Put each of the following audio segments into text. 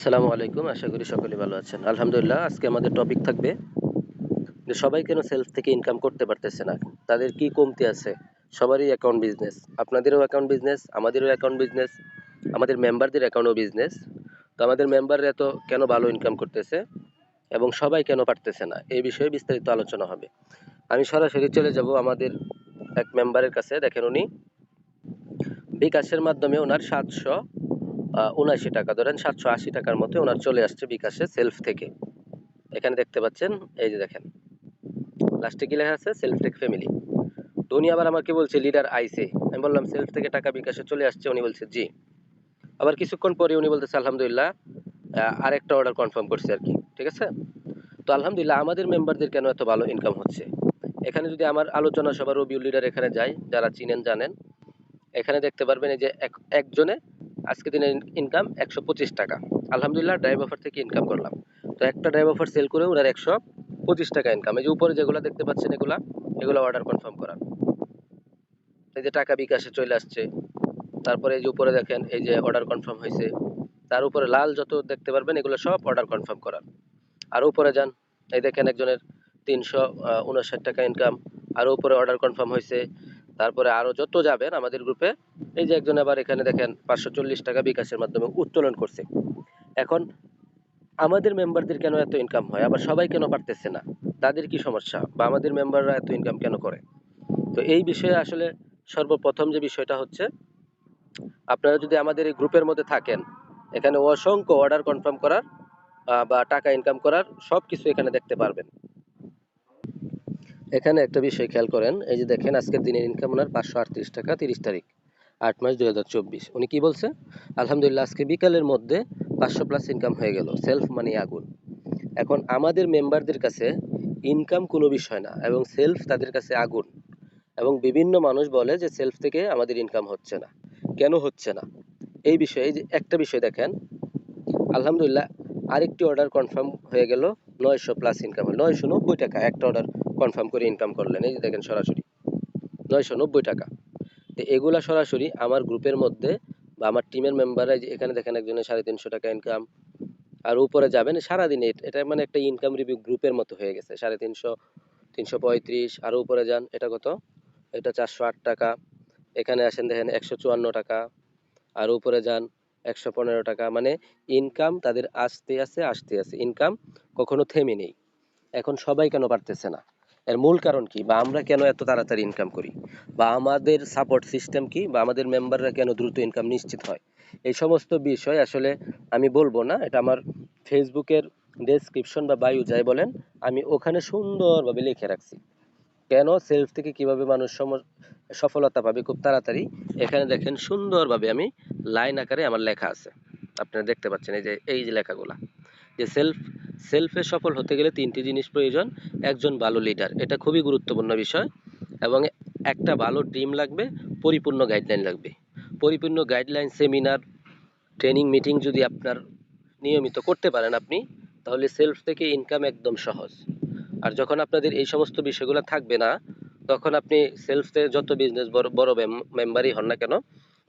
আসসালামু আলাইকুম, আশা করি সকলে ভালো আছেন। আলহামদুলিল্লাহ, আজকে আমাদের টপিক থাকবে যে সবাই কেন সেলফ থেকে ইনকাম করতে পারতেছে না? তাদের কি কমতি আছে? সবারই অ্যাকাউন্ট বিজনেস আপনাদেরও অ্যাকাউন্ট বিজনেস আমাদেরও অ্যাকাউন্ট বিজনেস আমাদের মেম্বারদের অ্যাকাউন্টও বিজনেস তো আমাদের মেম্বাররা এত কেন ভালো ইনকাম করতেছে এবং সবাই কেন পারতেছে না? এই বিষয়ে বিস্তারিত আলোচনা হবে। আমি সরাসরি চলে যাব আমাদের এক মেম্বারের কাছে। দেখেন উনি। বিকাশের মাধ্যমে ওনার সাতশো উনআশি টাকা। ধরেন সাতশো আশি টাকার মতো ওনার চলে আসছে বিকাশে সেলফ থেকে। এখানে দেখতে পাচ্ছেন, এই যে দেখেন। লাস্টে কি লেখা আছে? সেলফ টেক ফ্যামিলি তো উনি আবার আমাকে বলছে লিডার আইসে আমি বললাম সেলফ থেকে টাকা বিকাশে চলে আসছে? উনি বলছে, জি। আবার কিছুক্ষণ পরে উনি বলতেছে, আলহামদুলিল্লাহ আরেকটা অর্ডার কনফার্ম করছে আর কি ঠিক আছে? তো আলহামদুলিল্লাহ, আমাদের মেম্বারদের কেন এত ভালো ইনকাম হচ্ছে? এখানে যদি আমার আলোচনা সবার রবিউল লিডার এখানে যায়, যারা চিনেন জানেন, এখানে দেখতে পারবেন এই যে এক- একজনে আজকে দিনের ইনকাম একশো পঁচিশ টাকা। আলহামদুলিল্লাহ ড্রাইভ অফার থেকে ইনকাম করলাম। তো একটা ড্রাইভ অফার সেল করে ওনার একশো পঁচিশ টাকা ইনকাম এই যে উপরে যেগুলো দেখতে পাচ্ছেন এগুলা, এগুলো অর্ডার কনফার্ম করার। এই যে টাকা বিকাশে চলে আসছে। তারপরে এই যে উপরে দেখেন, এই যে অর্ডার কনফার্ম হয়েছে। তার উপরে লাল যত দেখতে পারবেন, এগুলো সব অর্ডার কনফার্ম করার। আর উপরে যান, এই দেখেন একজনের তিনশো উনষাট টাকা ইনকাম আর উপরে অর্ডার কনফার্ম হয়েছে তারপরে আরও যত যাবেন আমাদের গ্রুপে এই যে একজন আবার এখানে দেখেন পাঁচশো চল্লিশ টাকা বিকাশের মাধ্যমে উত্তোলন করছে। এখন আমাদের মেম্বারদের কেন এত ইনকাম হয়? আবার সবাই কেন পারতেছে না? তাদের কি সমস্যা? বা আমাদের মেম্বাররা এত ইনকাম কেন করে? তো এই বিষয়ে আসলে সর্বপ্রথম যে বিষয়টা হচ্ছে, আপনারা যদি আমাদের এই গ্রুপের মধ্যে থাকেন, এখানে অসংখ্য অর্ডার কনফার্ম করার বা টাকা ইনকাম করার সব কিছু এখানে দেখতে পারবেন। এখানে একটা বিষয় খেয়াল করেন, এই যে দেখেন আজকের দিনের ইনকাম ওনার পাঁচশো আটত্রিশ টাকা, তিরিশ তারিখ, আট মাস দুই হাজার চব্বিশ। উনি কি বলছে আলহামদুলিল্লাহ, আজকে বিকালের মধ্যে পাঁচশো প্লাস ইনকাম হয়ে গেল সেলফ মানি আগুন। এখন আমাদের মেম্বারদের কাছে ইনকাম কোনো বিষয় না, এবং সেলফ তাদের কাছে আগুন। এবং বিভিন্ন মানুষ বলে যে সেলফ থেকে আমাদের ইনকাম হচ্ছে না। কেন হচ্ছে না? এই বিষয়ে যে একটা বিষয় দেখেন, আলহামদুলিল্লাহ, আরেকটি অর্ডার কনফার্ম হয়ে গেল, নয়শো প্লাস ইনকাম নয়শো নব্বই টাকা, একটা অর্ডার কনফার্ম করে ইনকাম করলেন। এই যে দেখেন সরাসরি। নয়শো নব্বই টাকা। তো এগুলা সরাসরি আমার গ্রুপের মধ্যে বা আমার টিমের মেম্বাররা এখানে দেখেন একজনের সাড়ে তিনশো টাকা ইনকাম আর উপরে যাবেন সারাদিন এট- মানে একটা ইনকাম রিভিউ গ্রুপের মতো হয়ে গেছে। সাড়ে তিনশো তিনশো পঁয়ত্রিশ আরও উপরে যান, এটা কত? এটা চারশো আট টাকা। এখানে আসেন দেখেন একশো চুয়ান্ন টাকা। আর উপরে যান একশো পনেরো টাকা। মানে ইনকাম তাদের আসতে আছে আসতে আছে। ইনকাম কখনো থেমে নেই। এখন সবাই কেন পারতেছে না? এর মূল কারণ কি? বা আমরা কেন এত তাড়াতাড়ি ইনকাম করি? বা আমাদের সাপোর্ট সিস্টেম কি? বা আমাদের মেম্বাররা কেন দ্রুত ইনকাম নিশ্চিত হয়? এই সমস্ত বিষয় আসলে আমি বলব না। এটা আমার ফেসবুকের ডেসক্রিপশন বা বায়ু যাই বলেন, আমি ওখানে সুন্দরভাবে লিখে রাখছি। কেন? সেলফ থেকে কীভাবে মানুষ সফলতা পাবে খুব তাড়াতাড়ি? এখানে দেখেন সুন্দরভাবে আমি লাইন আকারে আমার লেখা আছে। আপনারা দেখতে পাচ্ছেন এই যে এই যে লেখাগুলা। যে সেলফ সেলফে সফল হতে গেলে তিনটি জিনিস প্রয়োজন। একজন ভালো লিডার এটা খুবই গুরুত্বপূর্ণ বিষয়। এবং একটা ভালো টিম লাগবে, পরিপূর্ণ গাইডলাইন লাগবে। পরিপূর্ণ গাইডলাইন সেমিনার ট্রেনিং মিটিং যদি আপনার নিয়মিত করতে পারেন আপনি, তাহলে সেলফ থেকে ইনকাম একদম সহজ। আর যখন আপনাদের এই সমস্ত বিষয়গুলো থাকবে না, তখন আপনি সেলফে যত বিজনেস বড় বড় মেম্বারই হন না কেন,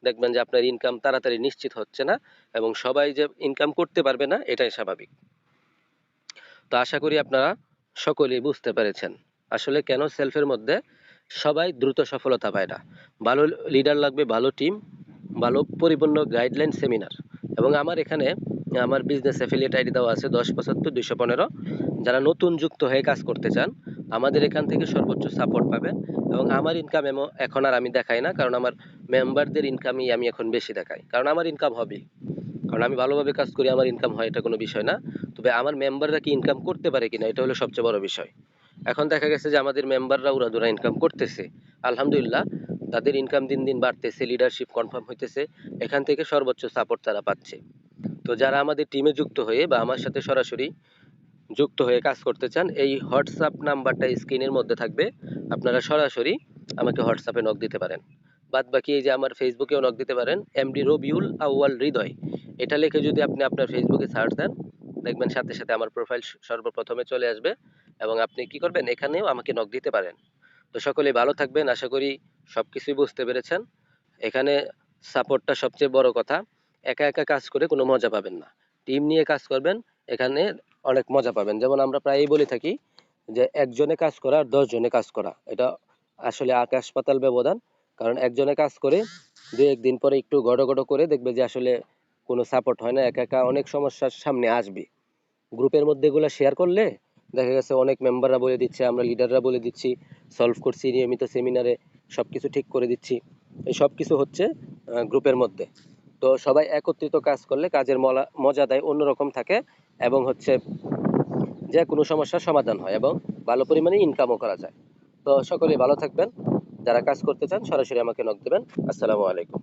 দেখবেন যে আপনার ইনকাম তাড়াতাড়ি নিশ্চিত হচ্ছে না, এবং সবাই যে ইনকাম করতে পারবে না, এটাই স্বাভাবিক। তো আশা করি আপনারা সকলেই বুঝতে পেরেছেন। আসলে কেন সেলফের মধ্যে সবাই দ্রুত সফলতা পায় না? ভালো লিডার লাগবে, ভালো টিম, ভালো পরিপূর্ণ গাইডলাইন সেমিনার। এবং আমার এখানে আমার বিজনেস অ্যাফিলিয়েট আইডি দেওয়া আছে দশ পঁচাত্তর দুইশো পনেরো। যারা নতুন যুক্ত হয়ে কাজ করতে চান, আমাদের এখান থেকে সর্বোচ্চ সাপোর্ট পাবেন। এবং আমার ইনকাম এখন আর আমি দেখাই না, কারণ আমার মেম্বারদের ইনকামই আমি এখন বেশি দেখাই। কারণ আমার ইনকাম হবে কারণ আমি ভালোভাবে কাজ করি, আমার ইনকাম হয়, এটা কোনো বিষয় না। তবে আমার মেম্বাররা কি ইনকাম করতে পারে কিনা, এটা হলো সবচেয়ে বড় বিষয়। এখন দেখা গেছে যে আমাদের মেম্বাররা উড়াদুরা ইনকাম করতেছে। আলহামদুলিল্লাহ, তাদের ইনকাম দিন দিন বাড়তেছে লিডারশিপ কনফার্ম হইতেছে, এখান থেকে সর্বোচ্চ সাপোর্ট তারা পাচ্ছে। তো যারা আমাদের টিমে যুক্ত হয়ে বা আমার সাথে সরাসরি যুক্ত হয়ে কাজ করতে চান, এই হোয়াটসঅ্যাপ নাম্বারটা স্ক্রিনের মধ্যে থাকবে। আপনারা সরাসরি আমাকে হোয়াটসঅ্যাপে নক দিতে পারেন। বাদ বাকি এই যে আমার ফেসবুকেও নক দিতে পারেন এমডি রবিউল আউয়াল হৃদয় এটা লিখে যদি আপনি আপনার ফেসবুকে সার্চ দেন দেখবেন সাথে সাথে আমার প্রোফাইল সর্বপ্রথমে চলে আসবে এবং আপনি কি করবেন? এখানেও আমাকে নক দিতে পারেন। তো সকলে ভালো থাকবেন। আশা করি সবকিছুই বুঝতে পেরেছেন। এখানে সাপোর্টটা সবচেয়ে বড় কথা, একা একা কাজ করে কোনো মজা পাবেন না। টিম নিয়ে কাজ করবেন, এখানে অনেক মজা পাবেন। যেমন আমরা প্রায়ই বলে থাকি যে, একজনে কাজ করা আর দশ জনে কাজ করা। এটা আসলে আকাশ পাতাল ব্যবধান। কারণ একজনে কাজ করে দু একদিন পরে একটু গড় গড় করে দেখবে যে, আসলে কোনো সাপোর্ট হয় না, একা একা অনেক সমস্যার সামনে আসবে। গ্রুপের মধ্যে এগুলো শেয়ার করলে দেখা গেছে অনেক মেম্বাররা বলে দিচ্ছে, আমরা লিডাররা বলে দিচ্ছি সলভ করছি, নিয়মিত সেমিনারে সবকিছু ঠিক করে দিচ্ছি। এই সব কিছু হচ্ছে গ্রুপের মধ্যে। তো সবাই একত্রিত কাজ করলে কাজের মলা মজাদায় অন্যরকম থাকে এবং হচ্ছে যে কোনো সমস্যার সমাধান হয় এবং ভালো পরিমাণে ইনকামও করা যায়। তো সকলেই ভালো থাকবেন, যারা কাজ করতে চান সরাসরি আমাকে নক দেবেন। আসসালামু আলাইকুম।